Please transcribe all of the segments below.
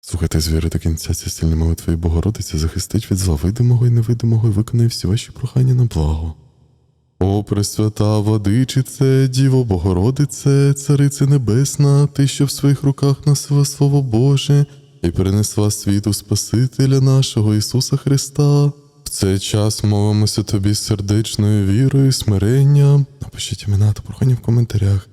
Слухайте звіри до кінця ці стільні молитви і Богородиця захистить від зла видимого і невидимого і виконає всі ваші прохання на благо. О, Пресвята Владичице, Діво Богородице, Царице Небесна, Ти, що в своїх руках носила Слово Боже і перенесла світу Спасителя нашого Ісуса Христа. В цей час молимося тобі сердечною вірою смиренням. Напишіть імена та прохання в коментарях.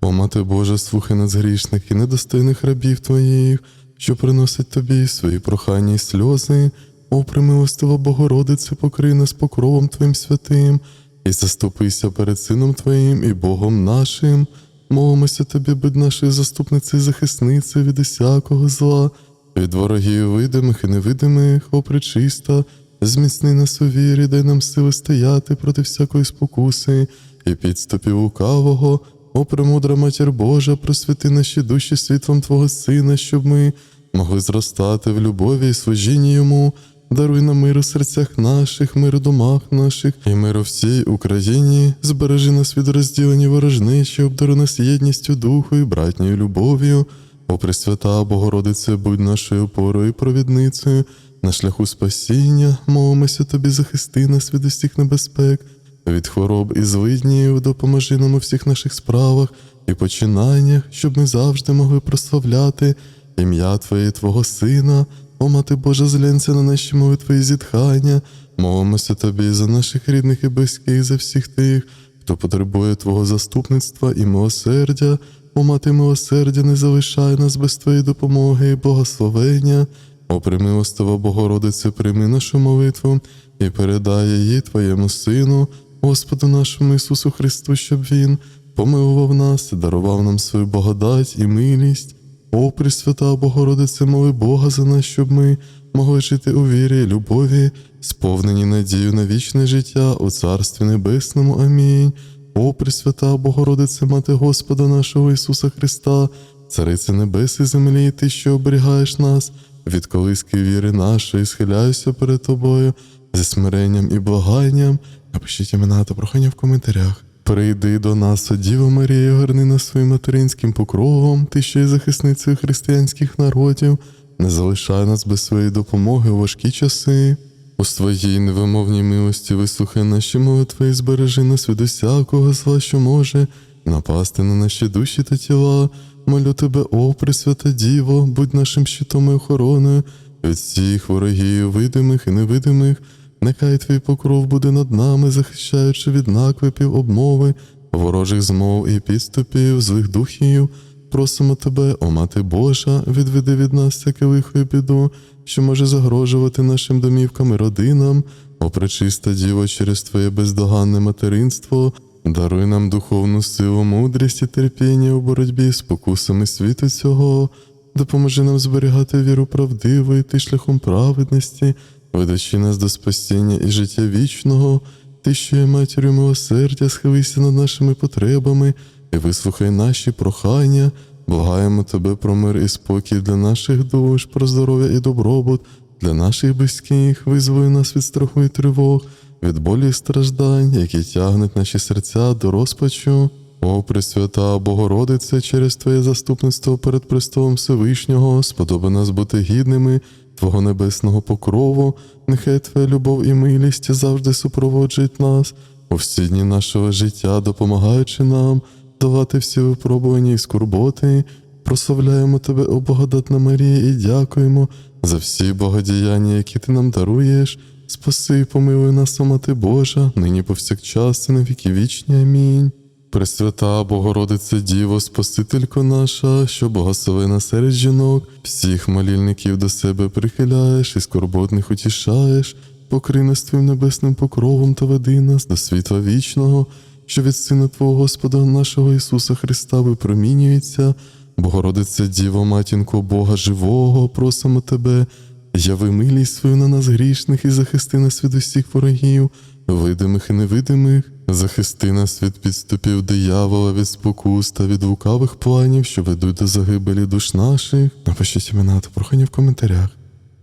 О, Мати Божа, слухай нас грішних і недостойних рабів твоїх, що приносять тобі свої прохання і сльози. О, примилостива Богородице, покрий нас покровом Твоїм святим, і заступися перед Сином Твоїм і Богом нашим. Молимося тобі, будь нашою заступницею і захисницею від усякого зла, від ворогів видимих і невидимих, о пречиста, зміцни нас у вірі, дай нам сили стояти проти всякої спокуси і підступів лукавого. О, премудра матір Божа, просвіти наші душі світлом Твого Сина, щоб ми могли зростати в любові і служінні Йому. Даруй нам мир у серцях наших, мир у домах наших і мир у всій Україні. Збережи нас від розділення ворожнечі, обдари нас єдністю духу і братньою любов'ю. О Пресвята Богородице, будь нашою опорою і провідницею на шляху спасіння, молимося тобі, захисти нас від усіх небезпек, від хвороб і злиднів, допоможи нам у всіх наших справах і починаннях, щоб ми завжди могли прославляти ім'я Твоє і Твого Сина. О, Мати Божа, зглянься на наші молитви і зітхання, молимося тобі за наших рідних і близьких, за всіх тих, хто потребує Твого заступництва і милосердя. О, Мати милосердя, не залишай нас без Твоєї допомоги і благословення. О, примилостива Богородице, прийми нашу молитву і передай її Твоєму Сину, Господу нашому Ісусу Христу, щоб Він помилував нас і дарував нам свою благодать і милість. О, Пресвята Богородице, моли Бога за нас, щоб ми могли жити у вірі і любові, сповнені надію на вічне життя у Царстві Небесному. Амінь. О, Пресвята Богородице, Мати Господа нашого Ісуса Христа, Царице Небес і землі, Ти, що оберігаєш нас від колиски віри нашої, схиляюся перед Тобою зі смиренням і благанням. Напишіть імена та прохання в коментарях. Прийди до нас, о Діво Марія, горни нас своїм материнським покровом, ти що є захисницею християнських народів, не залишай нас без своєї допомоги у важкі часи. У своїй невимовній милості вислухай наші молитви і збережи нас від усякого зла, що може напасти на наші душі та тіла. Молю тебе, о Пресвята Діво, будь нашим щитом і охороною від всіх ворогів, видимих і невидимих. Нехай твій покров буде над нами, захищаючи від наклепів, обмови, ворожих змов і підступів, злих духів. Просимо тебе, о Мати Божа, відведи від нас всяке лихо і біду, що може загрожувати нашим домівкам і родинам. О пречиста Діво, через Твоє бездоганне материнство, даруй нам духовну силу, мудрість і терпіння у боротьбі з спокусами світу цього. Допоможи нам зберігати віру правдиву йти шляхом праведності, ведучи нас до спасіння і життя вічного, ти, що є матір'ю милосердя, схилися над нашими потребами і вислухай наші прохання. Благаємо тебе про мир і спокій для наших душ, про здоров'я і добробут, для наших близьких, визволи нас від страху і тривог, від болі і страждань, які тягнуть наші серця до розпачу. О, Пресвята Богородице, через Твоє заступництво перед престолом Всевишнього, сподоби нас бути гідними Твого небесного покрову, нехай Твоя любов і милість завжди супроводжують нас у всі дні нашого життя, допомагаючи нам давати всі випробування і скорботи. Прославляємо Тебе, о Богодатна Марія, і дякуємо за всі богодіяння, які Ти нам даруєш. Спаси і помилуй нас, о Мати Божа, нині повсякчас і на віки вічні. Амінь. Пресвята Богородице Діво, Спасителько наша, що благословена серед жінок, всіх молільників до себе прихиляєш і скорботних утішаєш, покрий нас Твоїм небесним покровом та веди нас до світла вічного, що від Сина Твого Господа нашого Ісуса Христа випромінюється. Богородице Діво, матінко Бога живого, просимо Тебе, яви милість свою на нас грішних і захисти нас від усіх ворогів, видимих і невидимих. Захисти нас від підступів диявола, від спокус та від лукавих планів, що ведуть до загибелі душ наших. Напишіть імена та прохання в коментарях.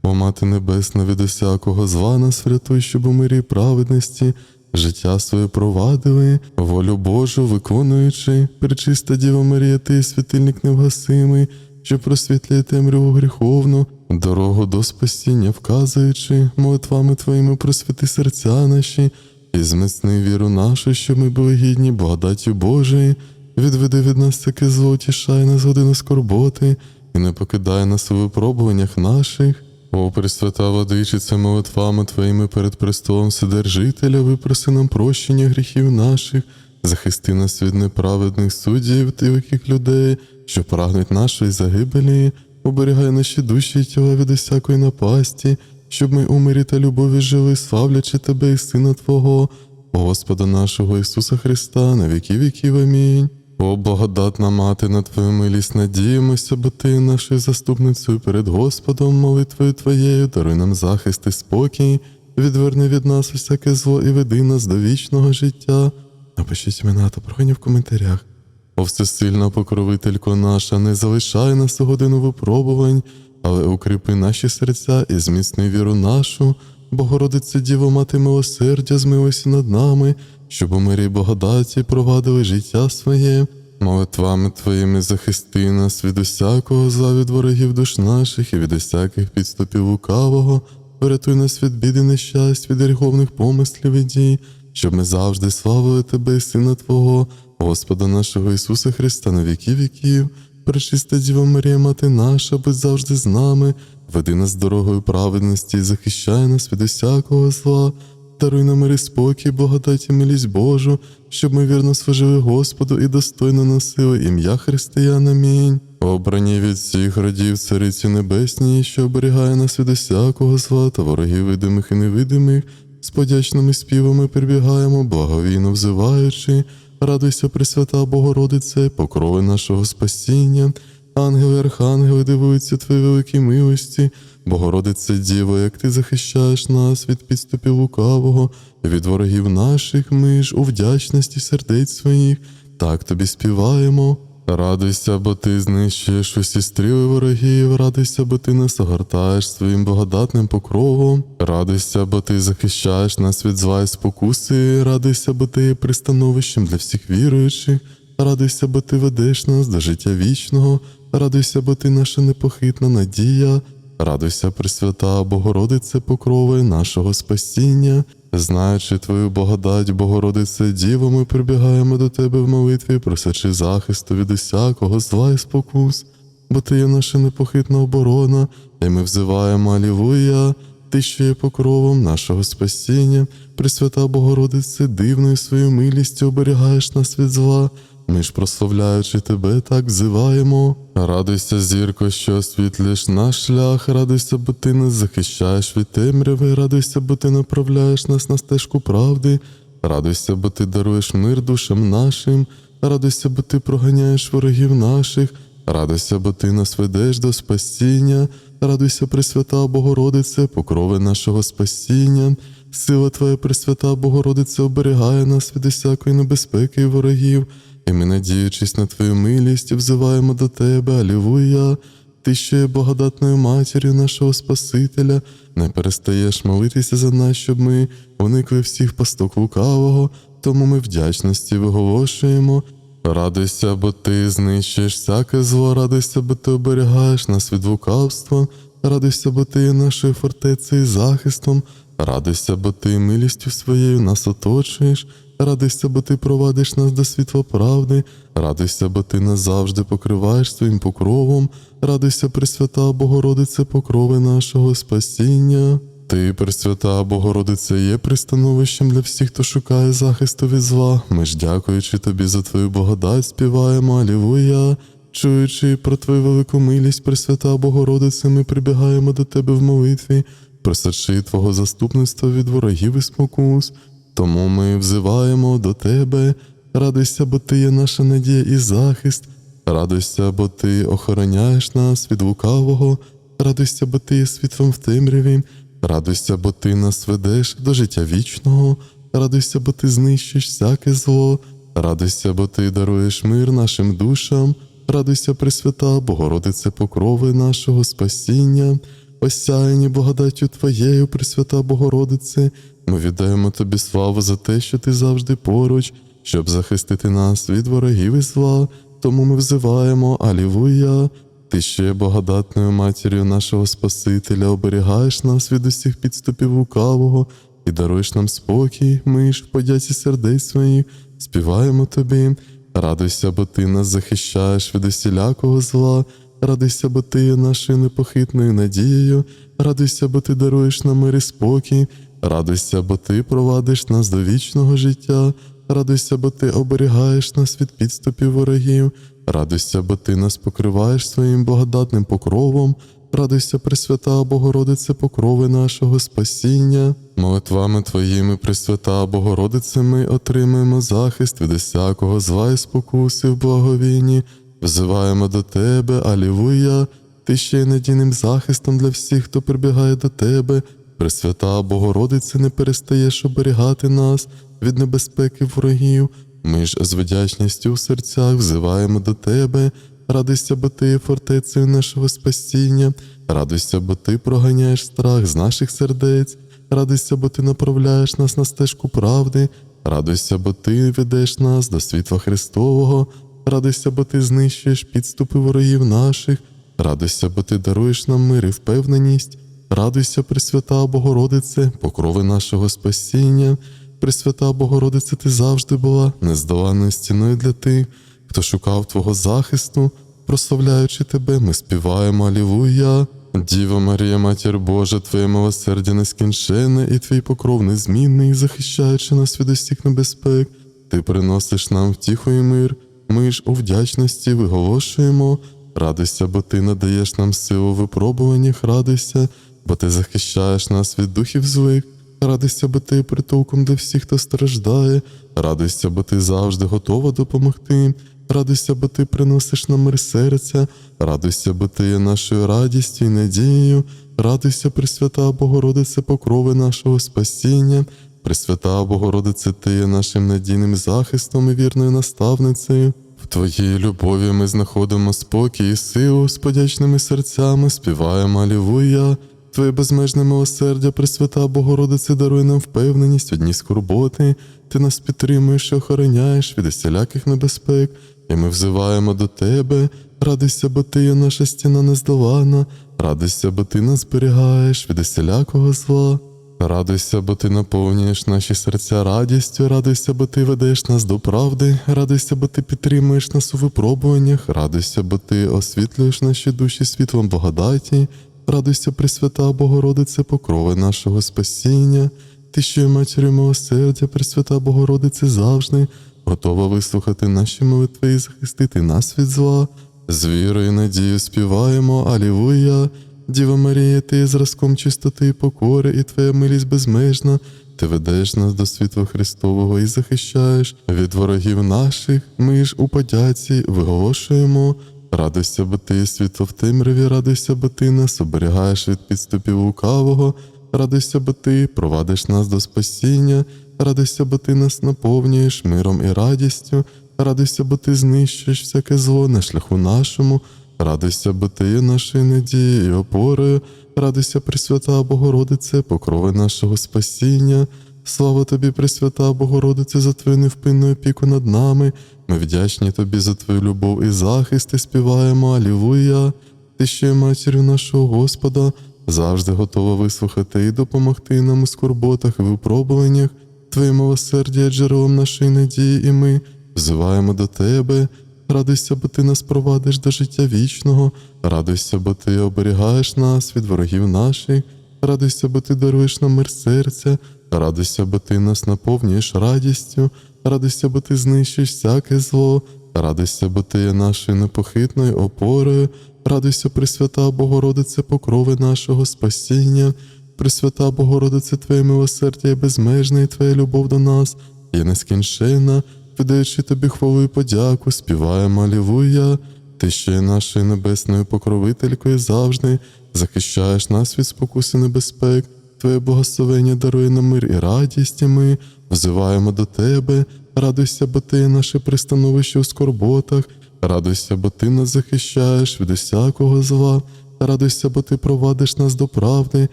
О Мати Небесна, від усякого зла нас врятуй, щоб у мирі праведності життя своє провадили, волю Божу виконуючи, пречиста Діва Марія, ти світильник невгасимий, що просвітлює темряву гріховну, дорогу до спасіння вказуючи, молитвами твоїми просвіти серця наші, і зміцни віру нашу, щоб ми були гідні благодаті Божої, відведи від нас таке зло, утішай нас годину скорботи, і не покидай нас у випробуваннях наших. О, Пресвята Владичице, молитвами Твоїми перед престолом Вседержителя, випроси нам прощення гріхів наших, захисти нас від неправедних суддів та людей, що прагнуть нашої загибелі, оберігай наші душі і тіла від усякої напасті, щоб ми у та любові жили, славлячи Тебе і Сина Твого, Господа нашого Ісуса Христа, на віки віків. Амінь. О, благодатна мати, на Твою милість надіємося, бо Ти нашою заступницею перед Господом, молитвою Твоєю, даруй нам захист і спокій, відверни від нас усяке зло і веди нас до вічного життя. Напишіть імена та прохання в коментарях. О всесильна покровителько наша, не залишай нас у годину випробувань, але укріпи наші серця і зміцни віру нашу, Богородице Діво, мати милосердя, змилися над нами, щоб у мирі благодаті провадили життя своє. Молитвами Твоїми захисти нас від усякого зла ворогів душ наших і від усяких підступів лукавого, врятуй нас від біди нещасть, від гріховних помислів і дій, щоб ми завжди славили Тебе, Сина Твого, Господа нашого Ісуса Христа на віки віків. Пречиста Діва Марія, Мати наша, будь завжди з нами, веди нас дорогою праведності захищай нас від усякого зла. Даруй нам мир і спокій, благодать і милість Божу, щоб ми вірно служили Господу і достойно носили ім'я Християн. Амінь. Обрані від всіх родів Цариці Небесній, що оберігає нас від усякого зла та ворогів видимих і невидимих, з подячними співами прибігаємо, благовійно взиваючи, радуйся, Пресвята Богородице, покрови нашого спасіння. Ангели, архангели дивуються Твої великі милості, Богородице Діво, як Ти захищаєш нас від підступів лукавого, від ворогів наших, ми ж у вдячності сердець своїх, так тобі співаємо. Радуйся, бо ти знищуєш усі стріли ворогів, радуйся, бо ти нас огортаєш своїм благодатним покровом, радуйся, бо ти захищаєш нас від зла і спокуси, радуйся, бо ти є пристановищем для всіх віруючих, радуйся, бо ти ведеш нас до життя вічного, радуйся, бо ти наша непохитна надія, радуйся, Пресвята Богородице, покрови нашого спасіння. Знаючи Твою благодать, Богородице, Діво, ми прибігаємо до Тебе в молитві, просячи захисту від усякого зла і спокус, бо Ти є наша непохитна оборона, і ми взиваємо Алілуя, Ти, що є покровом нашого спасіння, Пресвята Богородице, дивною своєю милістю оберігаєш нас від зла. Ми ж, прославляючи тебе, так взиваємо. Радуйся, зірко, що освітлюєш наш шлях, радуйся, бо ти нас захищаєш від темряви, радуйся, бо ти направляєш нас на стежку правди, радуйся, бо ти даруєш мир душам нашим, радуйся, бо ти проганяєш ворогів наших, радуйся, бо ти нас ведеш до спасіння, радуйся, Пресвята Богородице, покрови нашого спасіння. Сила Твоя Пресвята Богородице оберігає нас від усякої небезпеки і ворогів, і ми, надіючись на Твою милість, взиваємо до Тебе, Алілуя. Ти, що є благодатною матір'ю нашого Спасителя, не перестаєш молитися за нас, щоб ми уникли всіх пасток лукавого, тому ми вдячності виголошуємо. Радуйся, бо ти знищуєш всяке зло, радуйся, бо ти оберігаєш нас від лукавства, радуйся, бо ти є нашою фортецею і захистом, радуйся, бо ти милістю своєю нас оточуєш, радуйся, бо ти провадиш нас до світла правди, радуйся, бо ти нас завжди покриваєш своїм покровом, радуйся, Пресвята Богородице, покрови нашого спасіння. Ти, Пресвята Богородице, є пристановищем для всіх, хто шукає захисту від зла. Ми ж, дякуючи тобі за твою благодать, співаємо Алілуя. Чуючи про твою велику милість, Пресвята Богородице, ми прибігаємо до тебе в молитві, просячи Твого заступництва від ворогів і спокус. Тому ми взиваємо до тебе, радуйся, бо ти є наша надія і захист, радуйся, бо ти охороняєш нас від лукавого, радуйся, бо ти є світлом в темряві, радуйся, бо ти нас ведеш до життя вічного, радуйся, бо ти знищиш всяке зло, радуйся, бо ти даруєш мир нашим душам, радуйся, Пресвята, Богородице, покрови нашого спасіння, осяяні благодаттю Твоєю, Пресвята Богородице, ми віддаємо тобі славу за те, що ти завжди поруч, щоб захистити нас від ворогів і зла. Тому ми взиваємо Алілуя. Ти ще є благодатною матір'ю нашого Спасителя, оберігаєш нас від усіх підступів лукавого і даруєш нам спокій, ми ж в подяці сердець своїх, співаємо тобі. Радуйся, бо ти нас захищаєш від усілякого зла. Радуйся, бо ти є нашою непохитною надією. Радуйся, бо ти даруєш нам мир і спокій. Радуйся, бо ти провадиш нас до вічного життя. Радуйся, бо ти оберігаєш нас від підступів ворогів. Радуйся, бо ти нас покриваєш своїм благодатним покровом. Радуйся, Пресвята Богородице, покрови нашого спасіння. Молитвами Твоїми, Пресвята Богородице, ми отримаємо захист від усякого зла і спокуси в благовінні. Взиваємо до Тебе, Алілуя, Ти ще й надійним захистом для всіх, хто прибігає до Тебе. Пресвята Богородице, не перестаєш оберігати нас від небезпеки ворогів. Ми ж з вдячністю в серцях взиваємо до Тебе. Радуйся, бо ти є фортецею нашого спасіння. Радуйся, бо ти проганяєш страх з наших сердець. Радуйся, бо ти направляєш нас на стежку правди. Радуйся, бо ти ведеш нас до світла Христового. Радуйся, бо ти знищуєш підступи ворогів наших. Радуйся, бо ти даруєш нам мир і впевненість. Радуйся, Пресвята Богородице, покрови нашого спасіння. Пресвята Богородице, ти завжди була нездоланною стіною для тих, хто шукав Твого захисту. Прославляючи тебе, ми співаємо Алілуя. Діва Марія, Матір Божа, Твоє милосердя нескінченне і твій покров незмінний, захищаючи нас від усіх небезпек. Ти приносиш нам втіху і мир. Ми ж у вдячності виголошуємо. Радуйся, бо ти надаєш нам силу випробуваннях, радуйся, бо ти захищаєш нас від духів злих. Радуйся, бо ти притулком для всіх, хто страждає. Радуйся, бо ти завжди готова допомогти. Радуйся, бо ти приносиш нам мир серця. Радуйся, бо ти є нашою радістю і надією. Радуйся, Пресвята Богородице, покрови нашого спасіння. Пресвята Богородице, ти є нашим надійним захистом і вірною наставницею. В Твоїй любові ми знаходимо спокій і силу з подячними серцями, співаємо Алілуя. Твоє безмежне милосердя, Пресвята Богородице, дарує нам впевненість, одні скорботи. Ти нас підтримуєш і охороняєш від усіляких небезпек, і ми взиваємо до Тебе. Радуйся, бо ти є наша стіна нездолана. Радуйся, бо ти нас зберігаєш від усілякого зла. Радуйся, бо ти наповнюєш наші серця радістю, радуйся, бо ти ведеш нас до правди, радуйся, бо ти підтримуєш нас у випробуваннях, радуйся, бо ти освітлюєш наші душі світлом благодаті, радуйся, Пресвята Богородице, покрови нашого спасіння, ти що є матір'ю милосердя, Пресвята Богородице завжди, готова вислухати наші молитви і захистити нас від зла. З вірою і надією співаємо, Алілуя. Діва Марія, ти є зразком чистоти і покори, і твоя милість безмежна. Ти ведеш нас до світла Христового і захищаєш від ворогів наших. Ми ж у подяці виголошуємо. Радуйся, бо ти світло в темряві, радуйся, бо ти нас оберігаєш від підступів лукавого. Радуйся, бо ти провадиш нас до спасіння, радуйся, бо ти нас наповнюєш миром і радістю. Радуйся, бо ти знищуєш всяке зло на шляху нашому. Радуйся, бо ти є нашою надією і опорою, радуйся, Пресвята Богородице, покрови нашого спасіння. Слава тобі, Пресвята Богородице, за твою невпинну опіку над нами. Ми вдячні тобі за твою любов і захист і співаємо Алілуя. Ти ще є матір'ю нашого Господа, завжди готова вислухати і допомогти нам у скорботах і випробуваннях. Твоє милосердя джерелом нашої надії, і ми взиваємо до тебе. Радуйся, бо ти нас провадиш до життя вічного, радуйся, бо ти оберігаєш нас від ворогів наших, радуйся, бо ти даруєш нам мир серця, радуйся, бо ти нас наповнюєш радістю, радуйся, бо ти знищуєш всяке зло, радуйся, бо ти є нашою непохитною опорою, радуйся, Пресвята Богородице, покрови нашого спасіння, Пресвята Богородице, Твоє милосердя є безмежне, і Твоя любов до нас є нескінченна. Видаючи тобі хвалу і подяку, співаємо Алілуя. Ти ще є нашою небесною покровителькою завжди, захищаєш нас від спокуси небезпек. Твоє благословення дарує нам мир і радість, і ми взиваємо до тебе. Радуйся, бо ти наше пристановище у скорботах. Радуйся, бо ти нас захищаєш від усякого зла. Радуйся, бо ти провадиш нас до правди.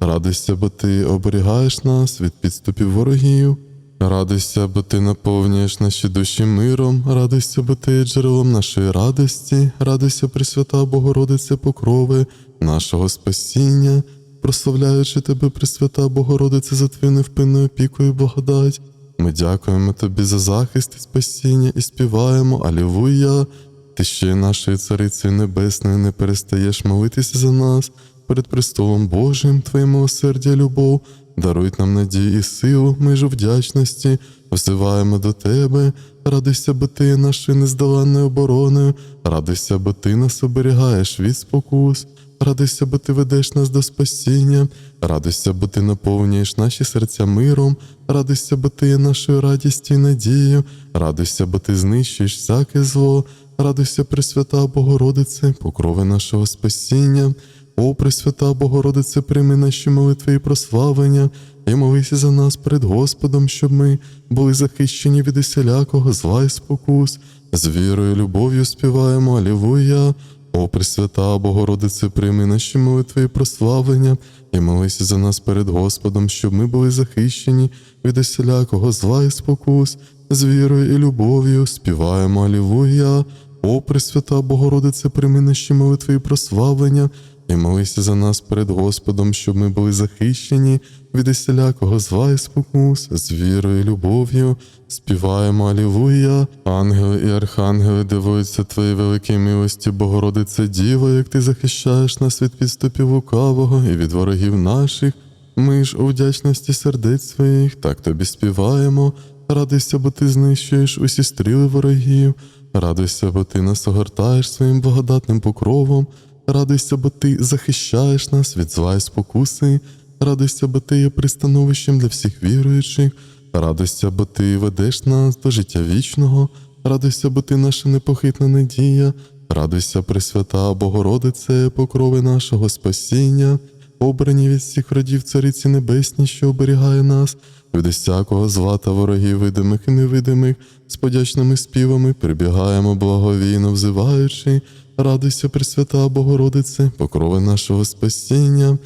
Радуйся, бо ти оберігаєш нас від підступів ворогів. Радуйся, бо ти наповнюєш наші душі миром, радуйся, бо ти є джерелом нашої радості, радуйся, Пресвята Богородице, покрови нашого спасіння, прославляючи тебе, Пресвята Богородице, за твою невпинну опіку і благодать. Ми дякуємо тобі за захист і спасіння і співаємо Алілуя. Ти ще нашою царицею небесною не перестаєш молитися за нас перед престолом Божим, Твоє милосердя, любов, даруй нам надію і силу, ми ж у вдячності, взиваємо до Тебе, радуйся, бо Ти нашою нездоланною обороною, радуйся, бо Ти нас оберігаєш від спокус, радуйся, бо Ти ведеш нас до спасіння, радуйся, бо Ти наповнюєш наші серця миром, радуйся, бо Ти є нашою радістю і надією, радуйся, бо Ти знищуєш всяке зло, радуйся, Пресвята Богородице, покрови нашого спасіння. О, Пресвята Богородице, прийми наші молитви і прославлення, і молися за нас перед Господом, щоб ми були захищені від усілякого зла і спокус. З вірою, і любов'ю співаємо Алілуя. О, Пресвята Богородице, прийми наші молитви і прославлення, і молися за нас перед Господом, щоб ми були захищені від усілякого зла і спокус. З вірою і любов'ю співаємо Алілуя. О, Пресвята Богородице, прийми наші молитви і прославлення, і молися за нас перед Господом, щоб ми були захищені від усілякого зла і спокус, з вірою і любов'ю, співаємо Алілуя. Ангели і архангели дивуються Твоїй великій милості, Богородице Діво, як ти захищаєш нас від підступів лукавого і від ворогів наших. Ми ж у вдячності сердець своїх, так тобі співаємо. Радуйся, бо ти знищуєш усі стріли ворогів. Радуйся, бо ти нас огортаєш своїм благодатним покровом. Радуйся, бо ти захищаєш нас від зла і спокуси. Радуйся, бо ти є пристановищем для всіх віруючих. Радуйся, бо ти ведеш нас до життя вічного. Радуйся, бо ти наша непохитна надія. Радуйся, Пресвята Богородице, покрови нашого спасіння, обрані від всіх родів Цариці Небесній, що оберігає нас, від усякого зла та ворогів видимих і невидимих, з подячними співами прибігаємо благовійно взиваючи. Радуйся, Пресвята Богородице, покрови нашого спасіння,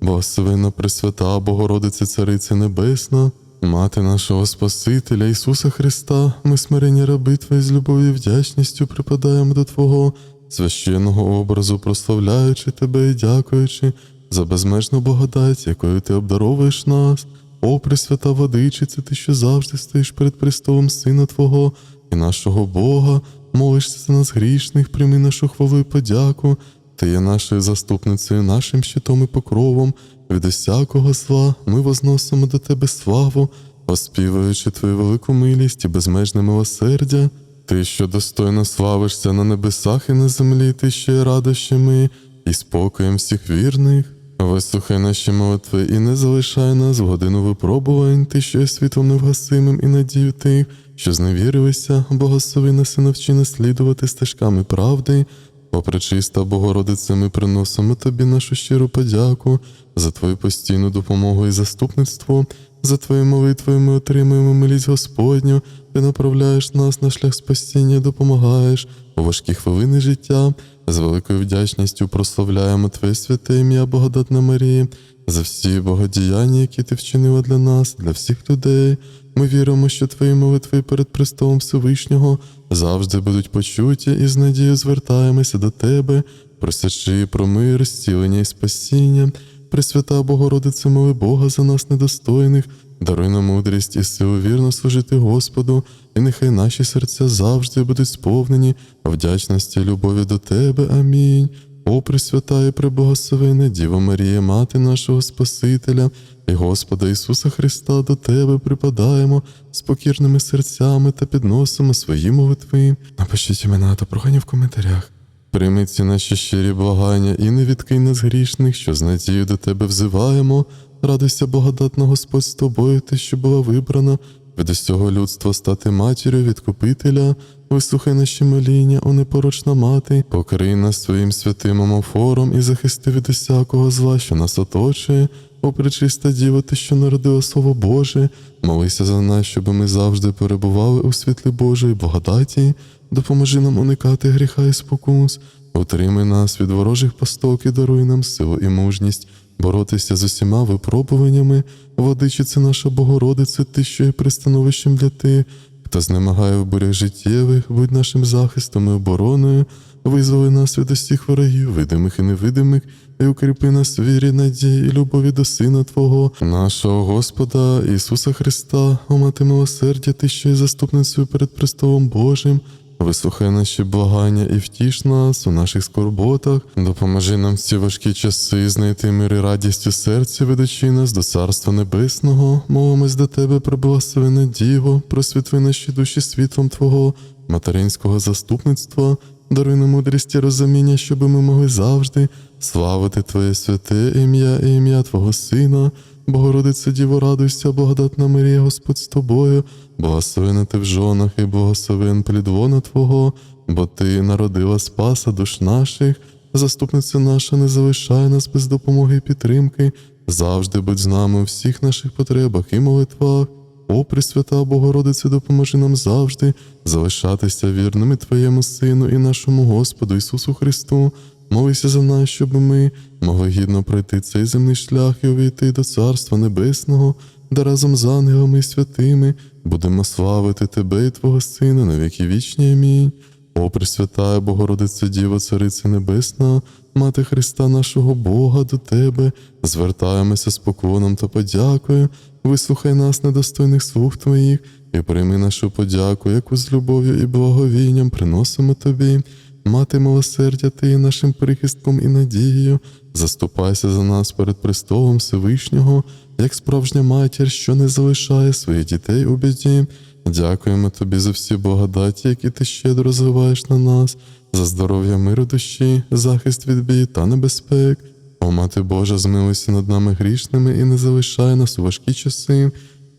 Благословена Пресвята Богородице, Царице Небесна, Мати нашого Спасителя Ісуса Христа, ми смирені раби Твої з любов'ю і вдячністю припадаємо до Твого священного образу, прославляючи Тебе і дякуючи за безмежну благодать, якою Ти обдаровуєш нас. О, Пресвята Водичице, Ти, що завжди стоїш перед престолом Сина Твого і нашого Бога, молишся за нас грішних, прийми нашу хвалу і подяку. Ти є нашою заступницею, нашим щитом і покровом. Від усякого зла ми возносимо до Тебе славу, оспівуючи Твою велику милість і безмежне милосердя. Ти, що достойно славишся на небесах і на землі, ти ще є радощами і спокоєм всіх вірних. Вислухай наші молитви і не залишай нас в годину випробувань, ти, що є світлом невгасимим і надію тих, що зневірилися, благослови нас і навчи наслідувати стежками правди. Попри чиста Богородице, ми приносимо тобі нашу щиру подяку за твою постійну допомогу і заступництво. За твою молитвою ми отримуємо милість Господню, ти направляєш нас на шлях спасіння, допомагаєш у важкі хвилини життя. З великою вдячністю прославляємо Твоє святе ім'я, Богодатна Марія, за всі богодіяння, які ти вчинила для нас, для всіх людей. Ми віримо, що твої молитви перед престолом Всевишнього завжди будуть почуті і з надією звертаємося до тебе, просячи про мир, зцілення і спасіння. Пресвята Богородице, моли Бога за нас недостойних, даруй нам мудрість і силу вірно служити Господу, і нехай наші серця завжди будуть сповнені вдячності і любові до Тебе. Амінь. О, Пресвята і Преблагословена Діва Марія, Мати нашого Спасителя і Господа Ісуса Христа, до Тебе припадаємо з покірними серцями та підносимо свої молитви. Напишіть імена та прохання в коментарях. Прийми ці наші щирі благання і не відкинь нас грішних, що з надією до Тебе взиваємо. Радуйся, благодатна Господь з тобою, ти, що була вибрана від усього людства стати матір'ю відкупителя. Вислухай наші моління, о непорочна мати, покрий нас своїм святим омофором і захисти від усякого зла, що нас оточує. О, пречиста діва, ти, що народила Слово Боже, молися за нас, щоб ми завжди перебували у світлі Божої благодаті. Допоможи нам уникати гріха і спокус, Утримай нас від ворожих пасток і даруй нам силу і мужність боротися з усіма випробуваннями. Владичице наша Богородице, ти, що є пристановищем для тих, хто знемагає в бурях життєвих, будь нашим захистом і обороною, визволи нас від усіх ворогів, видимих і невидимих, і укріпи нас вірі, надії і любові до Сина Твого, нашого Господа Ісуса Христа, о мати милосердя, ти, що є заступницею перед престолом Божим. Вислухай наші благання і втіш нас у наших скорботах, допоможи нам в ці важкі часи знайти мир і радість у серці, ведучи нас до Царства Небесного, молимось до Тебе, приблагословене Діво, просвітли наші душі світлом Твого, материнського заступництва, даруй нам мудрість і розуміння, щоб ми могли завжди славити Твоє святе ім'я і ім'я Твого Сина. Богородице Діво, радуйся, благодатна Марія, Господь з тобою, благословена ти в жонах і благословен плід лона Твого, бо Ти народила спаса душ наших, заступниця наша, не залишай нас без допомоги і підтримки, завжди будь з нами у всіх наших потребах і молитвах. О, Пресвята Богородице, допоможи нам завжди залишатися вірними Твоєму Сину і нашому Господу Ісусу Христу. Молися за нас, щоб ми могли гідно пройти цей земний шлях і увійти до Царства Небесного, де разом з ангелами і святими будемо славити Тебе і Твого Сина на віки вічні. Амінь. О, Пресвятая Богородице Діво, Цариця Небесна, Мати Христа нашого Бога до Тебе, звертаємося з поклоном та подякою, вислухай нас, недостойних слуг Твоїх, і прийми нашу подяку, яку з любов'ю і благовінням приносимо Тобі. Мати милосердя, ти є нашим прихистком і надією, заступайся за нас перед престолом Всевишнього, як справжня матір, що не залишає своїх дітей у біді. Дякуємо тобі за всі благодаті, які ти щедро розвиваєш на нас, за здоров'я миру душі, захист від бід та небезпек. О, мати Божа, змилуйся над нами грішними і не залишай нас у важкі часи.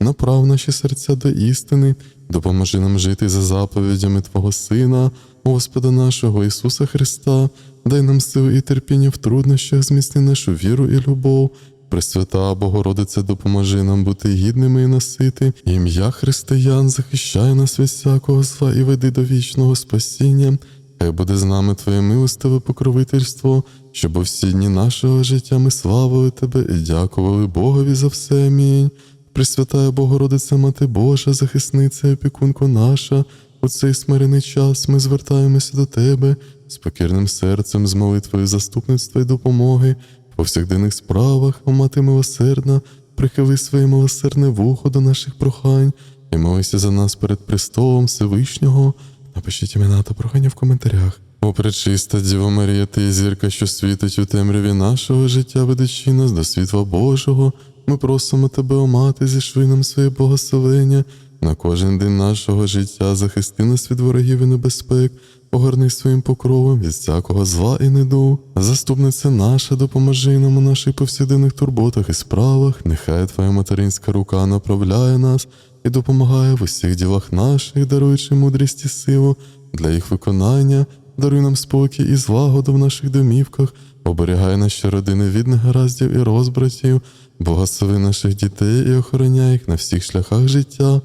Направ наші серця до істини, допоможи нам жити за заповідями Твого Сина, Господа нашого Ісуса Христа, дай нам сили і терпіння в труднощах, зміцни нашу віру і любов. Пресвята Богородице, допоможи нам бути гідними і носити. Ім'я християн захищає нас від всякого зла і веди до вічного спасіння. Хай буде з нами Твоє милостиве покровительство, щоб у всі дні нашого життя ми славили Тебе і дякували Богові за все. Амінь. Пресвятая Богородиця, Мати Божа, захисниця і опікунко наша, у цей смирений час ми звертаємося до Тебе з покірним серцем, з молитвою заступництва і допомоги в повсякденних справах, о мати милосердна, прихили своє милосердне вухо до наших прохань і молися за нас перед престолом Всевишнього. Напишіть імена та прохання в коментарях. О, пречиста Діво Марія, ти зірка, що світить у темряві нашого життя, ведучи нас до світла Божого. Ми просимо тебе, о мати, зішли нам своє благословення на кожен день нашого життя, захисти нас від ворогів і небезпек, огорни своїм покровом від всякого зла і неду. Заступниця наша, допоможи нам у наших повсякденних турботах і справах. Нехай Твоя материнська рука направляє нас і допомагає в усіх ділах наших, даруючи мудрість і силу для їх виконання. Даруй нам спокій і злагоду в наших домівках, оберігай наші родини від негараздів і розбратів, благослови наших дітей і охороняй їх на всіх шляхах життя.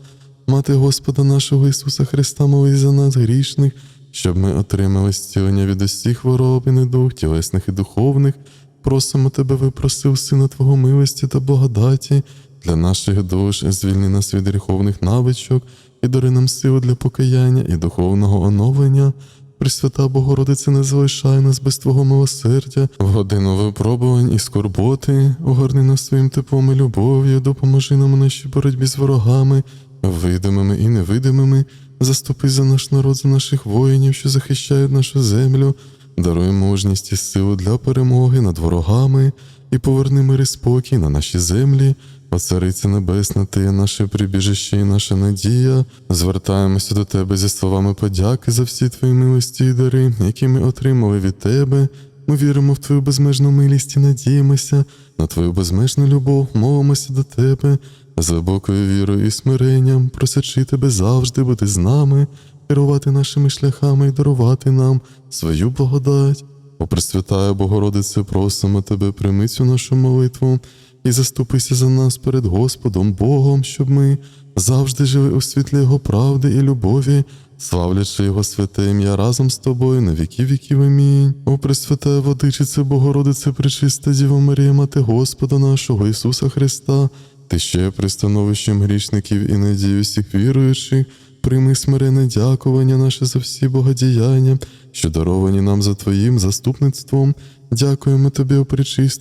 Мати Господа нашого Ісуса Христа, молись за нас грішних, щоб ми отримали зцілення від усіх хвороб і недуг, тілесних і духовних. Просимо Тебе, випросив Сина Твого милості та благодаті для наших душ, звільни нас від гріховних навичок і дари нам силу для покаяння і духовного оновлення. Пресвята Богородице, не залишай нас без Твого милосердя, в годину випробувань і скорботи, огорни нас своїм теплом і любов'ю, допоможи нам у нашій боротьбі з ворогами, видимими і невидимими, заступи за наш народ, за наших воїнів, що захищають нашу землю, даруй мужність і силу для перемоги над ворогами і поверни мир і спокій на наші землі. О, Цариця Небесна, Ти є наше прибіжище і наша надія. Звертаємося до Тебе зі словами подяки за всі Твої милості і дари, які ми отримали від Тебе. Ми віримо в Твою безмежну милість і надіємося на Твою безмежну любов, молимося до Тебе з глибокою вірою і смиренням, просячи Тебе завжди бути з нами, керувати нашими шляхами і дарувати нам свою благодать. О, Пресвятая Богородице, просимо Тебе, прийми цю нашу молитву і заступися за нас перед Господом Богом, щоб ми завжди жили у світлі Його правди і любові, славлячи його святе ім'я разом з тобою на віки віків. Амінь. О Пресвятая Владичице, Богородице, Пречиста Діва Марія, Мати Господа нашого Ісуса Христа, ти ще пристановищем грішників і надію всіх віруючих. Прийми смирене дякування наше за всі богодіяння, що даровані нам за Твоїм заступництвом. Дякуємо Тобі, о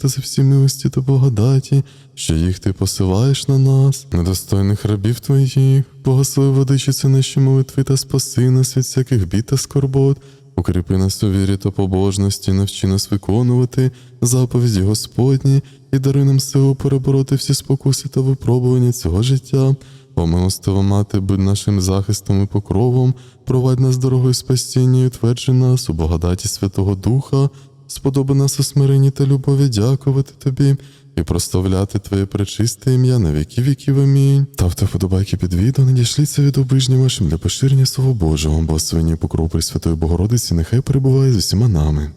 за всі милості та благодаті, що їх ти посилаєш на нас, недостойних рабів Твоїх. Благослови водичиці наші молитви та спаси нас від всяких бід та скорбот. Укріпи нас у вірі та побожності, навчи нас виконувати заповіді Господні і даруй нам силу перебороти всі спокуси та випробування цього життя. О милостива мати, будь нашим захистом і покровом, провадь нас дорогою спасіння і утверджи нас у благодаті Святого Духа, сподоби нас у смиренні та любові дякувати Тобі і прославляти Твоє пречисте ім'я на віки віків. Амінь. Ставте вподобайки під відео, надішліться від обижнім вашим для поширення Слова Божого, благословення і покров Пресвятої Богородиці, нехай перебуває з усіма нами.